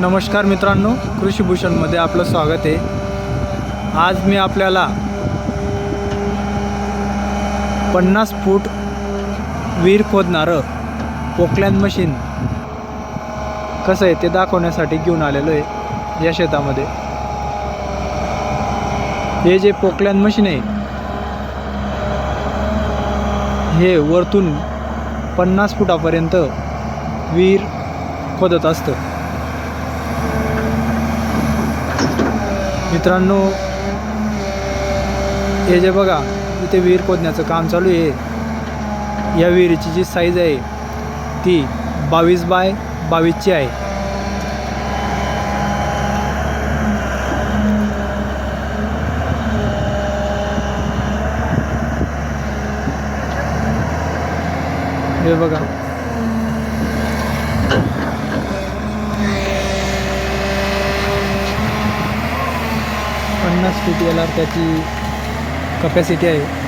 नमस्कार मित्रांनो कृषीभूषणमध्ये आपलं स्वागत आहे. आज मी आपल्याला पन्नास फूट विहीर खोदणारं पोकलॅन मशीन कसं आहे ते दाखवण्यासाठी घेऊन आलेलो आहे या शेतामध्ये. हे जे पोकलॅन मशीन आहे हे वरतून पन्नास फुटापर्यंत विहीर खोदत असतं. मित्रांनो हे जे बघा इथे विहीर खोदण्याचं काम चालू आहे. या विहिरीची जी साईज आहे ती बावीस बाय बावीसची आहे. हे बघा पन्नास फूट याला त्याची कपॅसिटी आहे.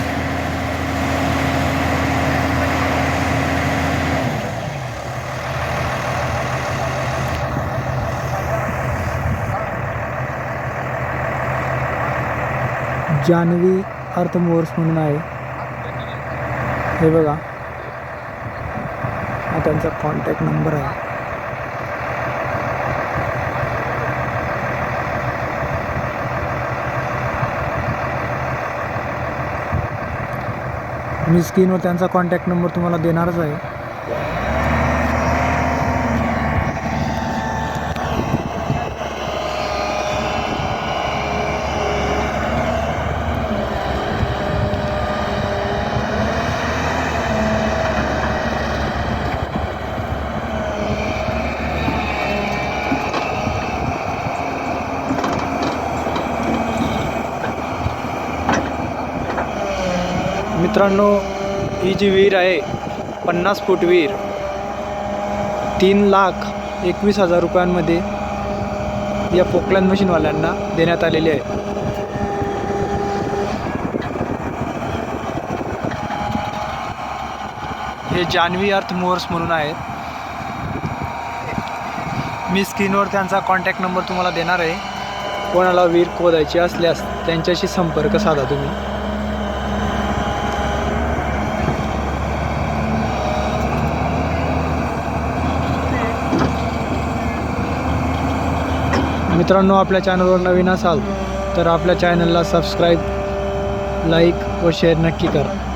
जान्हवी अर्थ मोर्स म्हणून आहे. हे बघा. हा त्यांचा कॉन्टॅक्ट नंबर आहे. मी स्क्रीनवर त्यांचा कॉन्टॅक्ट नंबर तुम्हाला देणारच आहे. मित्रांनो ही जी विहीर आहे पन्नास फूट विहीर तीन लाख एकवीस हजार रुपयांमध्ये या पोकलॅन मशीनवाल्यांना देण्यात आलेली आहे. हे जान्हवी अर्थ मोअर्स म्हणून आहेत मी स्क्रीनवर त्यांचा कॉन्टॅक्ट नंबर तुम्हाला देणार आहे. कोणाला विहीर खोदायची असल्यास त्यांच्याशी संपर्क साधा तुम्ही. मित्रांनो आपल्या चॅनलवर नवीन असाल तर आपल्या चॅनलला सबस्क्राईब लाईक व शेअर नक्की करा.